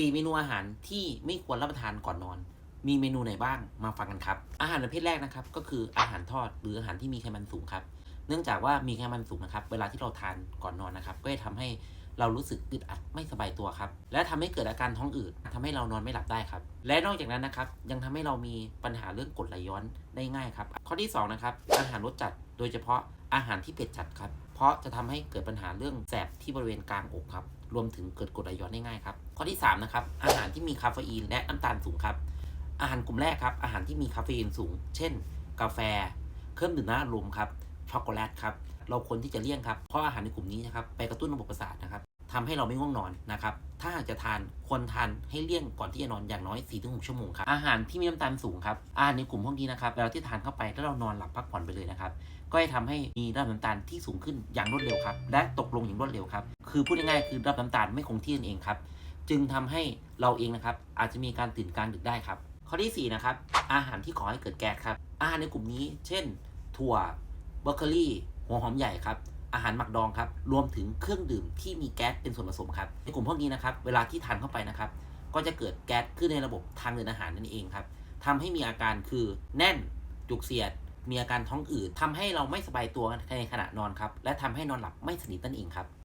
4 เมนูอาหารที่ไม่ควรรับประทานก่อนนอน มีเมนูไหนบ้างมาฟังกันครับ อาหารประเภทแรกนะครับ ก็คืออาหารทอดหรืออาหารที่มีไขมันสูงครับ เนื่องจากว่ามีไขมันสูงนะครับ เวลาที่เราทานก่อนนอนนะครับ ก็จะทำให้เรารู้สึกอึดอัดไม่สบายตัวครับ และทำให้เกิดอาการท้องอืดทำให้เรานอนไม่หลับได้ครับ และนอกจากนั้นนะครับ ยังทำให้เรามีปัญหาเรื่องกรดไหลย้อนได้ง่ายครับ ข้อที่สองนะครับอาหารรสจัดโดยเฉพาะอาหารที่เผ็ดจัดครับ เพราะจะทำให้เกิดปัญหาเรื่องแสบที่บริเวณกลางอกครับ รวมถึงเกิดกรดไหลย้อนได้ง่ายครับ ข้อที่สามนะครับ อาหารที่มีคาเฟอีนและน้ำตาลสูงครับ อาหารกลุ่มแรกครับ อาหารที่มีคาเฟอีนสูง เช่น กาแฟ เครื่องดื่มน้ำอัดลมครับ ช็อกโกแลตครับ เราควรที่จะเลี่ยงครับ เพราะอาหารในกลุ่มนี้นะครับ ไปกระตุ้นระบบประสาทนะครับ ทำให้เราไม่ง่วงนอนนะครับ ถ้าหากจะทานควรทานให้เลี่ยงก่อนที่จะนอนอย่างน้อย 4-6 ชั่วโมงครับ อาหารที่มีน้ำตาลสูงครับ อาหารในกลุ่มพวกนี้นะครับเวลาที่ทานเข้าไปแล้วเรานอนหลับพักผ่อนไปเลยนะครับ ก็จะทำให้มีระดับน้ำตาลที่สูงขึ้นอย่างรวดเร็วครับ และตกลงอย่างรวดเร็วครับ คือพูดง่ายๆคือระดับน้ำตาลไม่คงที่นั่นเองครับ จึงทำให้เราเองนะครับอาจจะมีการตื่นกลางดึกได้ครับ ข้อที่4นะครับ อาหารที่ก่อให้เกิดแก๊สครับ อาหารในกลุ่มนี้ เช่น ถั่วบรอกโคลีหัวหอมใหญ่ครับ อาหารหมักดองครับ รวมถึงเครื่องดื่มที่มีแก๊สเป็นส่วนผสมครับ ในกลุ่มพวกนี้นะครับ เวลาที่ทานเข้าไปนะครับ ก็จะเกิดแก๊สขึ้นในระบบทางเดินอาหารนั่นเองครับทำให้มีอาการคือแน่น จุกเสียด มีอาการท้องอืดทำให้เราไม่สบายตัวในขณะนอนครับ และทำให้นอนหลับไม่สนิทนั่นเองครับ